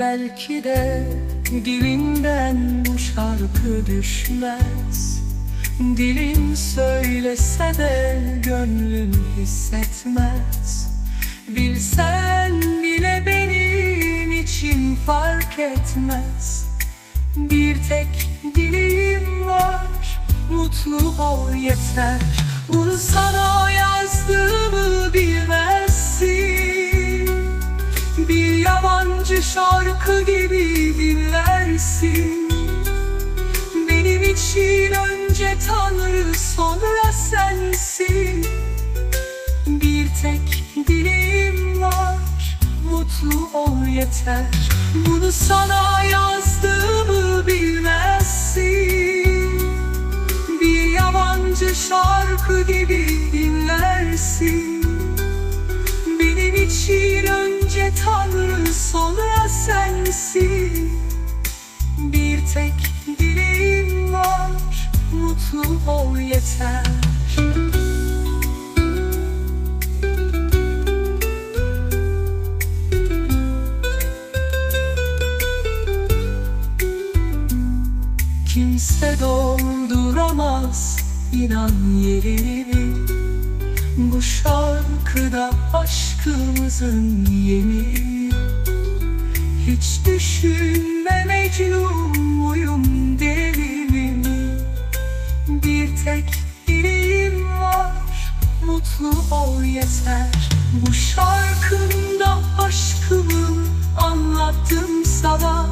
Belki de dilinden bu şarkı düşmez. Dilim söylese de gönlüm hissetmez. Bilsen bile benim için fark etmez. Bir tek dileğim var Mutlu ol yeter. Bunu sana yazdığımı bilmezsin şarkı gibi dinlersin. Benim için önce Tanrı sonra sensin. Bir tek dileğim var Mutlu ol yeter. Bunu sana yazdığımı bilmezsin. Bir yabancı şarkı gibi dinlersin. Benim için önce Tanrı sonra sensin Bir tek dileğim var Mutlu ol yeter. Kimse dolduramaz inan yerini Bu şarkıda aşkımızın yeni Hiç düşünme Mecnun muyum deliyim Bir tek dileğim var Mutlu ol yeter. Bu şarkımda aşkımı anlattım sana.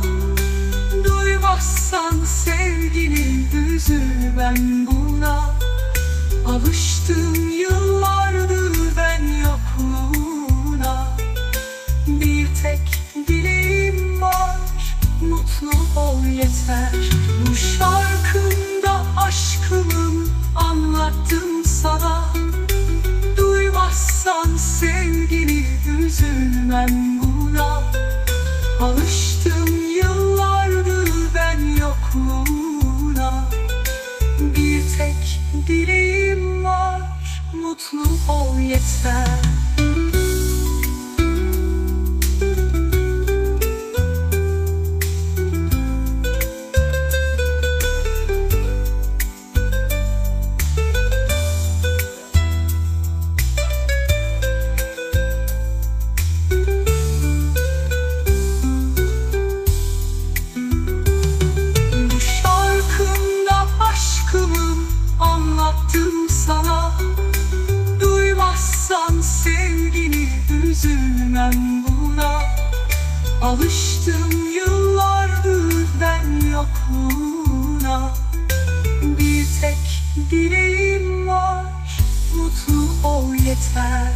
Duymazsan sevgili üzül ben buna. Alıştım ol yeter. Bu şarkımda aşkımı anlattım sana. Duymazsan sevgili üzülmem buna. Alıştım yıllardır ben yokluğuna. Bir tek dileğim var Mutlu ol yeter Alıştım yıllardır ben yokluğuna. Bir tek dileğim var Mutlu ol yeter